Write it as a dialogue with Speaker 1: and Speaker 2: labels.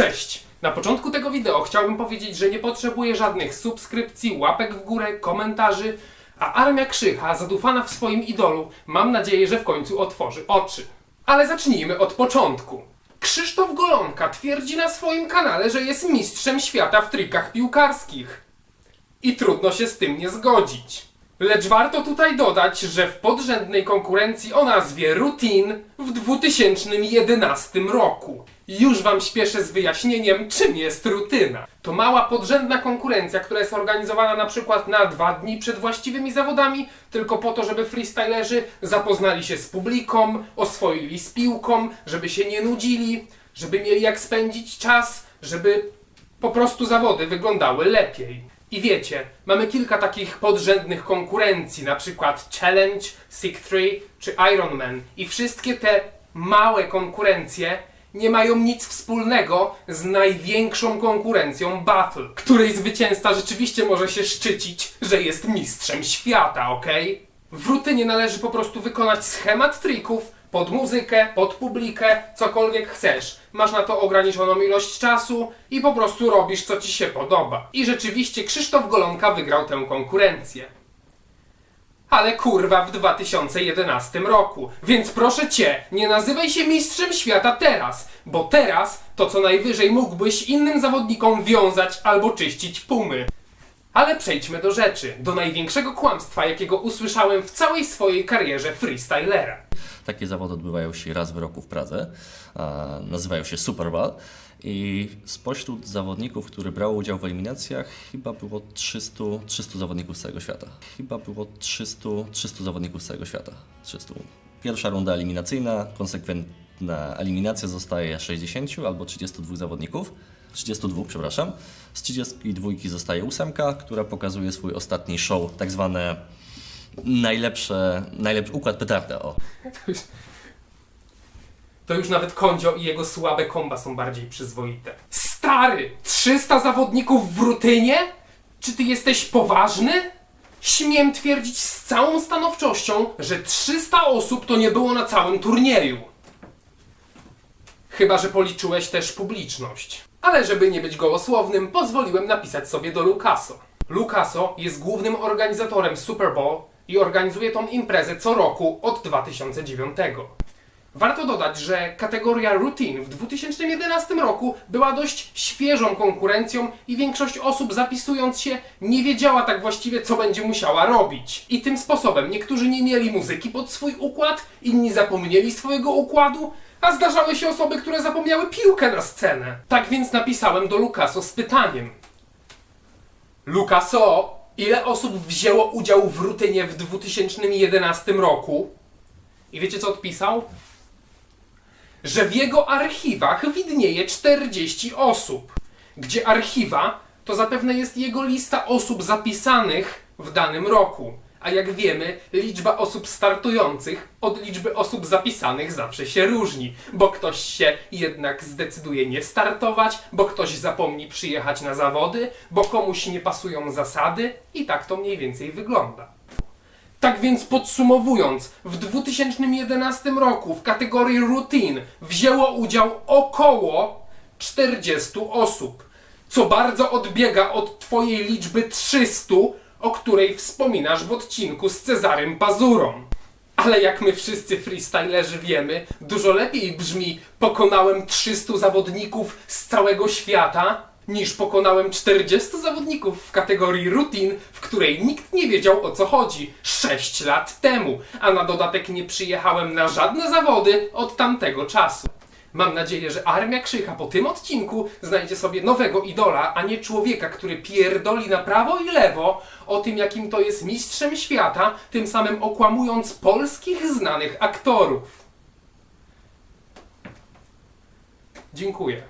Speaker 1: Cześć! Na początku tego wideo chciałbym powiedzieć, że nie potrzebuję żadnych subskrypcji, łapek w górę, komentarzy, a Armia Krzycha, zadufana w swoim idolu, mam nadzieję, że w końcu otworzy oczy. Ale zacznijmy od początku. Krzysztof Golonka twierdzi na swoim kanale, że jest mistrzem świata w trikach piłkarskich. I trudno się z tym nie zgodzić. Lecz warto tutaj dodać, że w podrzędnej konkurencji o nazwie Routine w 2011 roku. Już wam śpieszę z wyjaśnieniem, czym jest rutyna. To mała podrzędna konkurencja, która jest organizowana na przykład na dwa dni przed właściwymi zawodami, tylko po to, żeby freestylerzy zapoznali się z publiką, oswoili z piłką, żeby się nie nudzili, żeby mieli jak spędzić czas, żeby po prostu zawody wyglądały lepiej. I wiecie, mamy kilka takich podrzędnych konkurencji, na przykład Challenge, Sick 3 czy Ironman. I wszystkie te małe konkurencje nie mają nic wspólnego z największą konkurencją Battle, której zwycięzca rzeczywiście może się szczycić, że jest mistrzem świata, okej? W rutynie należy po prostu wykonać schemat trików, pod muzykę, pod publikę, cokolwiek chcesz. Masz na to ograniczoną ilość czasu i po prostu robisz co ci się podoba. I rzeczywiście Krzysztof Golonka wygrał tę konkurencję. Ale kurwa w 2011 roku. Więc proszę cię, nie nazywaj się mistrzem świata teraz, bo teraz to co najwyżej mógłbyś innym zawodnikom wiązać albo czyścić pumy. Ale przejdźmy do rzeczy, do największego kłamstwa, jakiego usłyszałem w całej swojej karierze freestylera.
Speaker 2: Takie zawody odbywają się raz w roku w Pradze. Nazywają się Super Bowl. I spośród zawodników, którzy brało udział w eliminacjach, chyba było 300, 300 zawodników z całego świata. Chyba było 300, 300 zawodników z całego świata. 300. Pierwsza runda eliminacyjna, konsekwentna eliminacja zostaje 60 albo 32 zawodników. 32, przepraszam. Z 32 zostaje ósemka, która pokazuje swój ostatni show, tak zwane najlepsze, najlepszy układ petarda. O.
Speaker 1: To już nawet Kondzio i jego słabe komba są bardziej przyzwoite. Stary! 300 zawodników w rutynie? Czy ty jesteś poważny? Śmiem twierdzić z całą stanowczością, że 300 osób to nie było na całym turnieju. Chyba, że policzyłeś też publiczność. Ale żeby nie być gołosłownym, pozwoliłem napisać sobie do Lucaso. Lucaso jest głównym organizatorem Super Bowl i organizuje tą imprezę co roku od 2009. Warto dodać, że kategoria Routine w 2011 roku była dość świeżą konkurencją i większość osób zapisując się nie wiedziała tak właściwie co będzie musiała robić. I tym sposobem niektórzy nie mieli muzyki pod swój układ, inni zapomnieli swojego układu, a zdarzały się osoby, które zapomniały piłkę na scenę. Tak więc napisałem do Lucaso z pytaniem. Lucaso, ile osób wzięło udział w rutynie w 2011 roku? I wiecie co odpisał? Że w jego archiwach widnieje 40 osób. Gdzie archiwa to zapewne jest jego lista osób zapisanych w danym roku. A jak wiemy, liczba osób startujących od liczby osób zapisanych zawsze się różni, bo ktoś się jednak zdecyduje nie startować, bo ktoś zapomni przyjechać na zawody, bo komuś nie pasują zasady i tak to mniej więcej wygląda. Tak więc podsumowując, w 2011 roku w kategorii routine wzięło udział około 40 osób, co bardzo odbiega od Twojej liczby 300, o której wspominasz w odcinku z Cezarym Pazurą. Ale jak my wszyscy freestylerzy wiemy, dużo lepiej brzmi pokonałem 300 zawodników z całego świata, niż pokonałem 40 zawodników w kategorii routine, w której nikt nie wiedział o co chodzi 6 lat temu, a na dodatek nie przyjechałem na żadne zawody od tamtego czasu. Mam nadzieję, że Armia Krzycha po tym odcinku znajdzie sobie nowego idola, a nie człowieka, który pierdoli na prawo i lewo o tym, jakim to jest mistrzem świata, tym samym okłamując polskich znanych aktorów. Dziękuję.